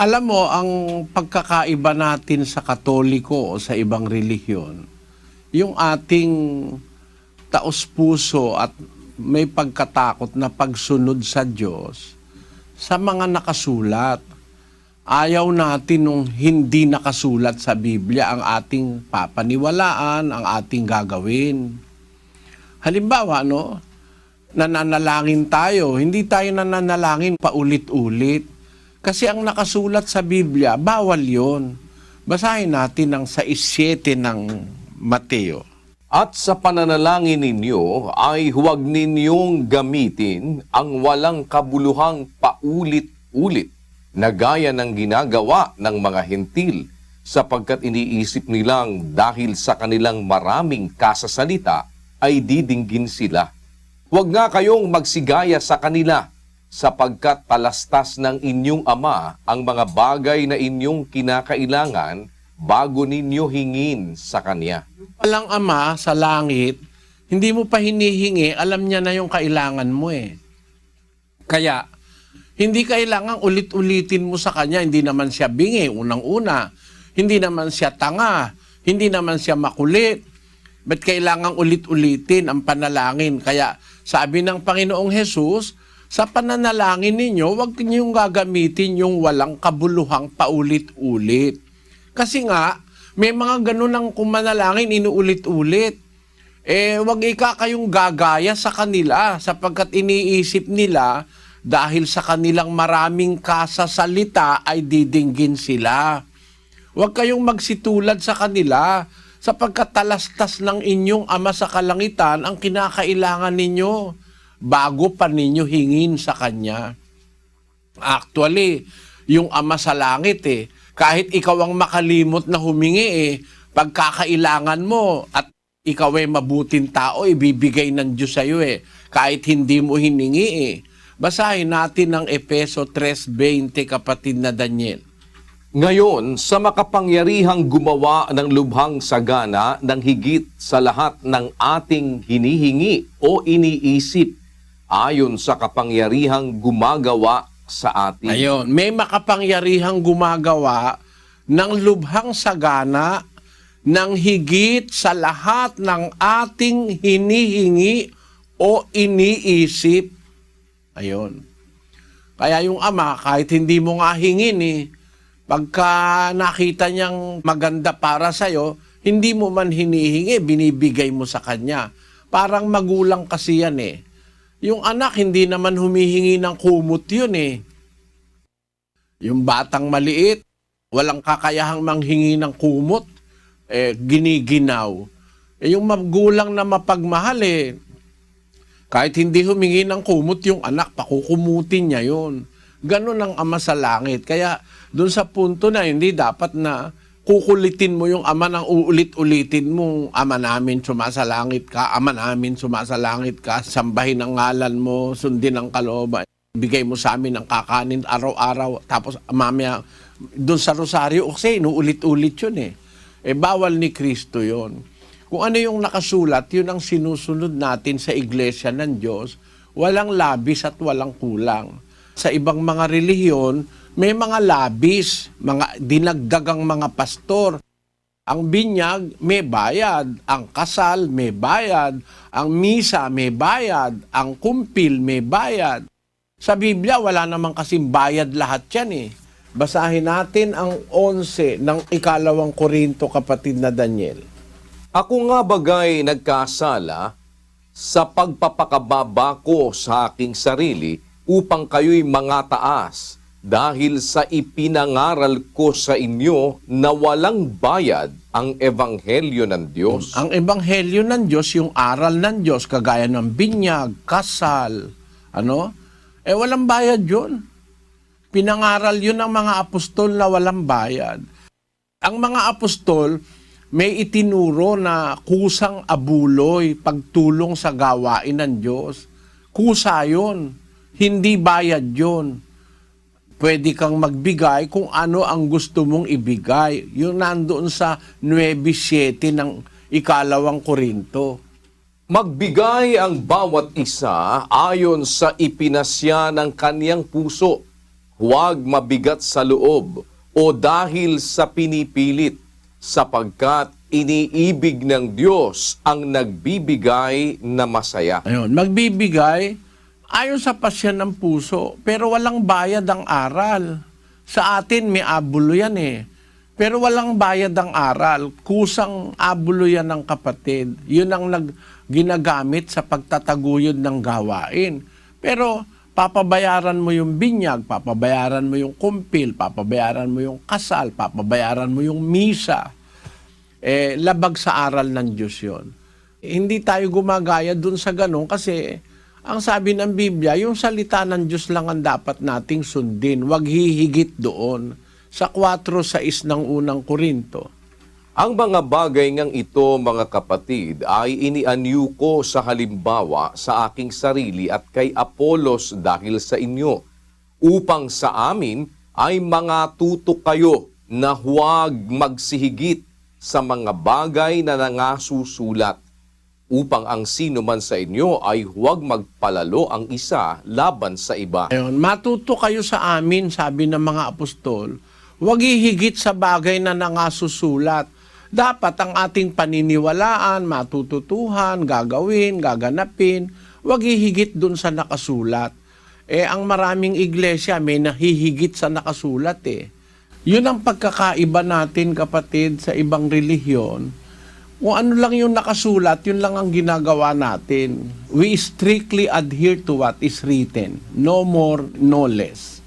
Alam mo, ang pagkakaiba natin sa katoliko o sa ibang relihiyon, yung ating taos-puso at may pagkatakot na pagsunod sa Diyos sa mga nakasulat. Ayaw natin nung hindi nakasulat sa Biblia ang ating papaniwalaan, ang ating gagawin. Halimbawa, no, nananalangin tayo, hindi tayo nananalangin paulit-ulit. Kasi ang nakasulat sa Biblia, bawal yon. Basahin natin ang 6.7 ng Mateo. At sa pananalangin ninyo ay huwag ninyong gamitin ang walang kabuluhang paulit-ulit na gaya ng ginagawa ng mga hentil sapagkat iniisip nilang dahil sa kanilang maraming kasasalita ay didinggin sila. Huwag nga kayong magsigaya sa kanila sapagkat palastas ng inyong ama ang mga bagay na inyong kinakailangan bago ninyo hingin sa kanya. Walang ama sa langit, hindi mo pa hinihingi, alam niya na yung kailangan mo eh. Kaya, hindi kailangan ulit-ulitin mo sa kanya, hindi naman siya bingi, unang-una. Hindi naman siya tanga, hindi naman siya makulit. Ba't kailangan ulit-ulitin ang panalangin? Kaya sabi ng Panginoong Hesus, sa pananalangin ninyo, huwag niyong gagamitin yung walang kabuluhang paulit-ulit. Kasi nga, may mga ganun ang kumanalangin, inuulit-ulit. Eh, wag ika kayong gagaya sa kanila sapagkat iniisip nila dahil sa kanilang maraming kasasalita ay didinggin sila. Huwag kayong magsitulad sa kanila sapagkat talastas ng inyong ama sa kalangitan ang kinakailangan ninyo bago pa ninyo hingin sa kanya. Actually, yung ama sa langit eh, kahit ikaw ang makalimot na humingi eh, pagkakailangan mo at ikaw ay mabuting tao, ibibigay ng Diyos sa'yo eh, kahit hindi mo hiningi eh. Basahin natin ang Epeso 3.20 kapatid na Daniel. Ngayon, sa makapangyarihang gumawa ng lubhang sagana ng higit sa lahat ng ating hinihingi o iniisip, ayon sa kapangyarihang gumagawa sa atin. Ayun, may makapangyarihang gumagawa ng lubhang sagana ng higit sa lahat ng ating hinihingi o iniisip. Ayun. Kaya yung ama, kahit hindi mo nga hingin eh, pagka nakita niyang maganda para sa'yo, hindi mo man hinihingi, binibigay mo sa kanya. Parang magulang kasi yan eh. Yung anak, hindi naman humihingi ng kumot yun eh. Yung batang maliit, walang kakayahang manghingi ng kumot, eh, giniginaw. Eh, yung magulang na mapagmahal eh, kahit hindi humingi ng kumot yung anak, pakukumutin niya yun. Ganon ang ama sa langit. Kaya doon sa punto na hindi dapat na kukulitin mo yung ama ng uulit-ulitin mo, ama namin sumasalangit ka, ama namin sumasalangit ka, sambahin ang ngalan mo, sundin ang kalooban, bigay mo sa amin ang kakanin araw-araw, tapos mamaya doon sa rosaryo, kasi inuulit-ulit yun eh. Eh bawal ni Kristo yon. Kung ano yung nakasulat, yun ang sinusunod natin sa iglesia ng Diyos, walang labis at walang kulang. Sa ibang mga relihiyon, may mga labis, mga dinagdagang mga pastor. Ang binyag, may bayad. Ang kasal, may bayad. Ang misa, may bayad. Ang kumpil, may bayad. Sa Biblia, wala namang kasing bayad lahat yan eh. Basahin natin ang 11 ng ikalawang Korinto, kapatid na Daniel. Ako nga bagay nagkasala sa pagpapakababa ko sa aking sarili upang kayo'y mga taas dahil sa ipinangaral ko sa inyo na walang bayad ang ebanghelyo ng Diyos. Ang ebanghelyo ng Diyos, yung aral ng Diyos, kagaya ng binyag, kasal, ano? Eh, walang bayad yun. Pinangaral yun ng mga apostol na walang bayad. Ang mga apostol, may itinuro na kusang abuloy, pagtulong sa gawain ng Diyos. Kusa yun. Hindi bayad yun. Pwede kang magbigay kung ano ang gusto mong ibigay. Yung nandoon sa 9.7 ng ikalawang Korinto. Magbigay ang bawat isa ayon sa ipinasya ng kaniyang puso. huwag mabigat sa loob o dahil sa pinipilit, sapagkat iniibig ng Diyos ang nagbibigay na masaya. Ayun, magbibigay ayon sa pasyan ng puso, pero walang bayad ang aral. Sa atin, may abulo yan eh. Pero walang bayad ang aral. Kusang abulo yan ng kapatid. Yun ang nag, ginagamit sa pagtataguyod ng gawain. Pero papabayaran mo yung binyag, papabayaran mo yung kumpil, papabayaran mo yung kasal, papabayaran mo yung misa eh, labag sa aral ng Diyos yon. Hindi tayo gumagaya dun sa ganun kasi ang sabi ng Biblia, yung salita ng Diyos lang ang dapat nating sundin. Huwag hihigit doon sa 4.6 ng unang Korinto. Ang mga bagay ngang ito, mga kapatid, ay inianyo ko sa halimbawa sa aking sarili at kay Apolos dahil sa inyo, upang sa amin ay mga tutok kayo na huwag magsihigit sa mga bagay na nangasusulat, upang ang sino man sa inyo ay huwag magpalalo ang isa laban sa iba. Ayun, matuto kayo sa amin, sabi ng mga apostol, huwag hihigit sa bagay na nangasusulat. Dapat ang ating paniniwalaan, matututuhan, gagawin, gaganapin, huwag hihigit dun sa nakasulat. Eh, ang maraming iglesia may nahihigit sa nakasulat eh. Yun ang pagkakaiba natin kapatid sa ibang relihiyon. Kung ano lang yung nakasulat, yun lang ang ginagawa natin. We strictly adhere to what is written. No more, no less.